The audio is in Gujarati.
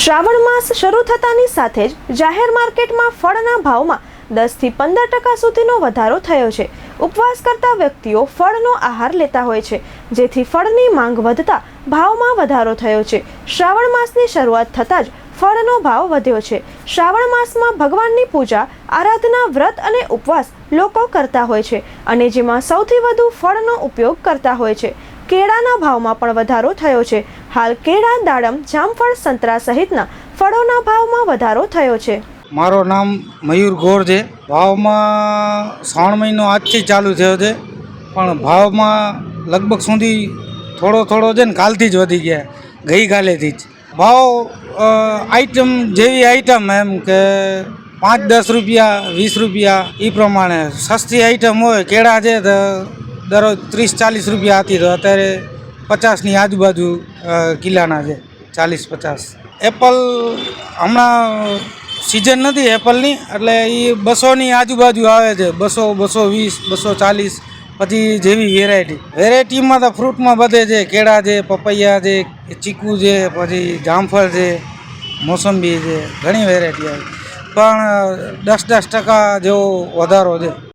શ્રાવણ માસ શરૂ થતાની સાથે જ જાહેર માર્કેટમાં ફળના ભાવમાં દસથી પંદર ટકા સુધીનો વધારો થયો છે. ઉપવાસ કરતા વ્યક્તિઓ ફળનો આહાર લેતા હોય છે, જેથી ફળની માંગ વધતા ભાવમાં વધારો થયો છે. શ્રાવણ માસની શરૂઆત થતાં જ ફળનો ભાવ વધ્યો છે. શ્રાવણ માસમાં ભગવાનની પૂજા, આરાધના, વ્રત અને ઉપવાસ લોકો કરતા હોય છે અને જેમાં સૌથી વધુ ફળનો ઉપયોગ કરતા હોય છે. કેળાના ભાવમાં પણ વધારો થયો છે. હાલ કેળા, દાડમ, જામફળ, સંતરા સહિતના ફળોના ભાવમાં વધારો થયો છે. મારું નામ મયુર ગોર છે. ભાવમાં શ્રાવણ મહિનો આજથી ચાલુ થયો છે. પણ ભાવમાં લગભગ સુધી થોડો થોડો છે ને કાલથી જ વધી ગયા. ગઈકાલેથી જ. ભાવ આઈટમ જેવી આઈટમ એમ કે પાંચ દસ રૂપિયા, વીસ રૂપિયા એ પ્રમાણે સસ્તી આઈટમ હોય, કેળા છે તો દરરોજ ત્રીસ, ચાલીસ રૂપિયા હતી, તો અત્યારે પચાસની આજુબાજુ કિલ્લાના છે, ચાલીસ, પચાસ. એપલ હમણાં સિઝન નથી એપલની, એટલે એ બસોની આજુબાજુ આવે છે, બસો બસો વીસ, બસો ચાલીસ, પછી જેવી વેરાયટી વેરાયટીમાં તો ફ્રૂટમાં બધે છે, કેળા છે, પપૈયા છે, ચીકુ છે, પછી જામફળ છે, મોસંબી છે, ઘણી વેરાયટી આવે. પણ દસ દસ ટકા જેવો વધારો છે.